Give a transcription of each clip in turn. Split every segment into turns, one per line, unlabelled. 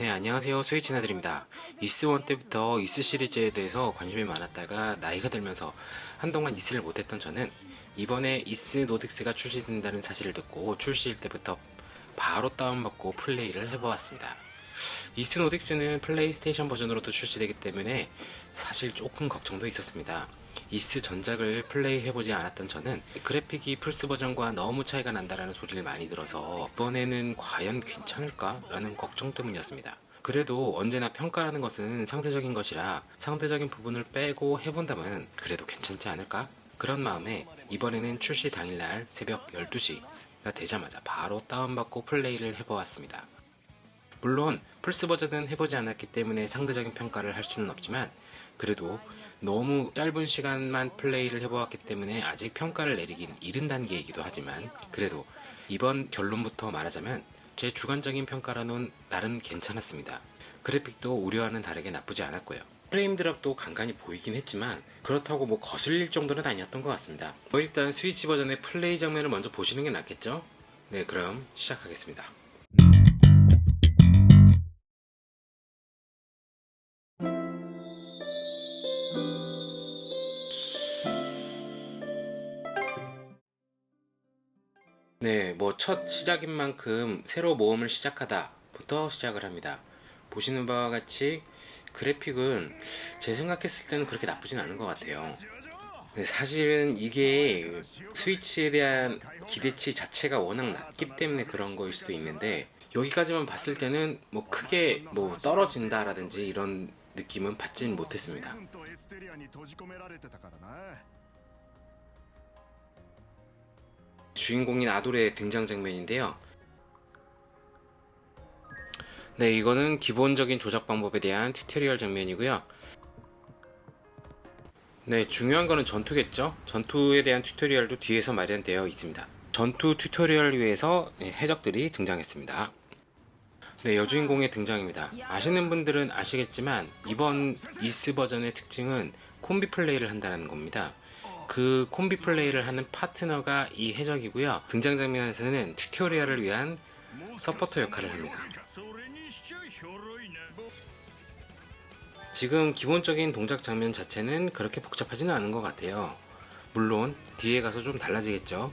네, 안녕하세요. 스위치나들입니다. 이스1 때부터 이스 시리즈에 대해서 관심이 많았다가 나이가 들면서 한동안 이스를 못했던 저는 이번에 이스 노덱스가 출시된다는 사실을 듣고 출시일 때부터 바로 다운받고 플레이를 해보았습니다. 이스 노덱스는 플레이스테이션 버전으로도 출시되기 때문에 사실 조금 걱정도 있었습니다. 이스 전작을 플레이해보지 않았던 저는 그래픽이 플스 버전과 너무 차이가 난다라는 소리를 많이 들어서 이번에는 과연 괜찮을까? 라는 걱정 때문이었습니다. 그래도 언제나 평가라는 것은 상대적인 것이라 상대적인 부분을 빼고 해본다면 그래도 괜찮지 않을까? 그런 마음에 이번에는 출시 당일날 새벽 12시가 되자마자 바로 다운받고 플레이를 해보았습니다. 물론 플스 버전은 해보지 않았기 때문에 상대적인 평가를 할 수는 없지만 그래도 너무 짧은 시간만 플레이를 해보았기 때문에 아직 평가를 내리긴 이른 단계이기도 하지만 그래도 이번 결론부터 말하자면 제 주관적인 평가로는 나름 괜찮았습니다. 그래픽도 우려와는 다르게 나쁘지 않았고요. 프레임 드랍도 간간히 보이긴 했지만 그렇다고 뭐 거슬릴 정도는 아니었던 것 같습니다. 뭐 일단 스위치 버전의 플레이 장면을 먼저 보시는 게 낫겠죠? 네 그럼 시작하겠습니다. 첫 시작인 만큼 새로 모험을 시작하다부터 시작을 합니다. 보시는 바와 같이 그래픽은 제 생각했을 때는 그렇게 나쁘진 않은 것 같아요. 사실은 이게 스위치에 대한 기대치 자체가 워낙 낮기 때문에 그런 거일 수도 있는데 여기까지만 봤을 때는 뭐 크게 뭐 떨어진다라든지 이런 느낌은 받진 못했습니다. 주인공인 아돌의 등장 장면인데요. 네, 이거는 기본적인 조작 방법에 대한 튜토리얼 장면이고요. 네, 중요한 거는 전투겠죠. 전투에 대한 튜토리얼도 뒤에서 마련되어 있습니다. 전투 튜토리얼 위해서 네, 해적들이 등장했습니다. 네, 여주인공의 등장입니다. 아시는 분들은 아시겠지만 이번 이스 버전의 특징은 콤비 플레이를 한다는 겁니다. 그 콤비 플레이를 하는 파트너가 이 해적이고요. 등장 장면에서는 튜토리얼을 위한 서포터 역할을 합니다. 지금 기본적인 동작 장면 자체는 그렇게 복잡하지는 않은 것 같아요. 물론 뒤에 가서 좀 달라지겠죠.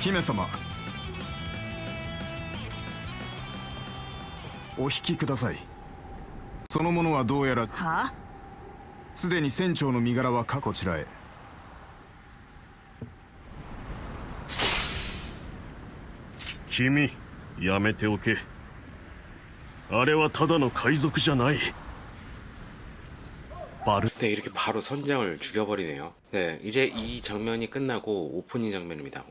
姫様お引きくださいその者はどうやら
は
すでに船長の身柄は過去ちらへ
君やめておけあれはただの海賊じゃないバル
네, 이렇게 바로 선장을 죽여버리네요. 네, 이제 이 장면이 끝나고 오프닝 장면입니다.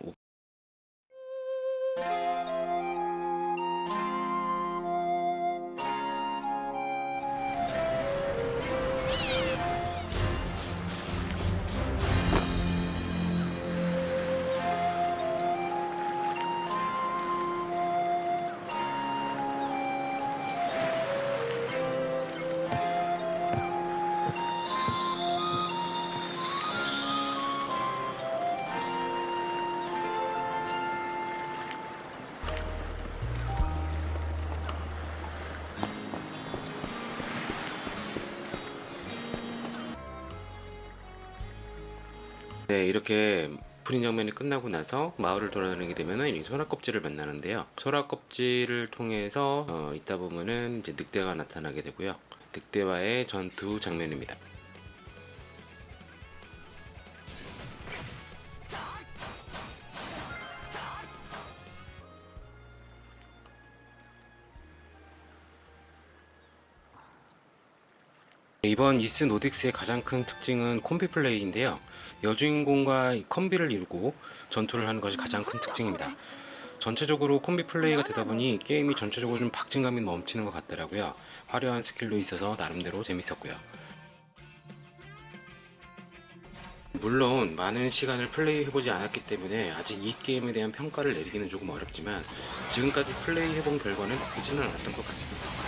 네, 이렇게 오프닝 장면이 끝나고 나서 마을을 돌아다니게 되면은 이 소라 껍질을 만나는데요. 소라 껍질을 통해서 어, 있다 보면은 이제 늑대가 나타나게 되고요. 늑대와의 전투 장면입니다. 이번 이스 노딕스의 가장 큰 특징은 콤비 플레이인데요. 여주인공과 이 콤비를 이루고 전투를 하는 것이 가장 큰 특징입니다. 전체적으로 콤비 플레이가 되다 보니 게임이 전체적으로 좀 박진감이 넘치는 것 같더라고요. 화려한 스킬도 있어서 나름대로 재밌었고요. 물론 많은 시간을 플레이해보지 않았기 때문에 아직 이 게임에 대한 평가를 내리기는 조금 어렵지만 지금까지 플레이해본 결과는 나쁘지는 않았던 것 같습니다.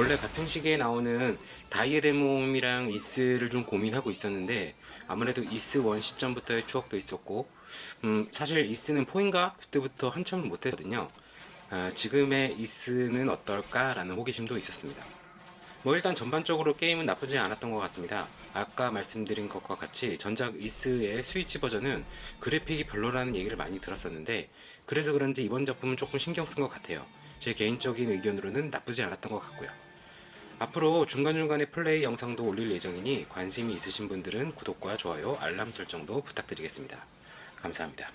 원래 같은 시기에 나오는 다이에데몬이랑 이스를 좀 고민하고 있었는데 아무래도 이스 원 시점부터의 추억도 있었고 음, 사실 이스는 포인가 그때부터 한참을 못했거든요. 아, 지금의 이스는 어떨까라는 호기심도 있었습니다. 뭐 일단 전반적으로 게임은 나쁘지 않았던 것 같습니다. 아까 말씀드린 것과 같이 전작 이스의 스위치 버전은 그래픽이 별로라는 얘기를 많이 들었었는데 그래서 그런지 이번 작품은 조금 신경 쓴 것 같아요. 제 개인적인 의견으로는 나쁘지 않았던 것 같고요. 앞으로 중간중간에 플레이 영상도 올릴 예정이니 관심이 있으신 분들은 구독과 좋아요, 알람 설정도 부탁드리겠습니다. 감사합니다.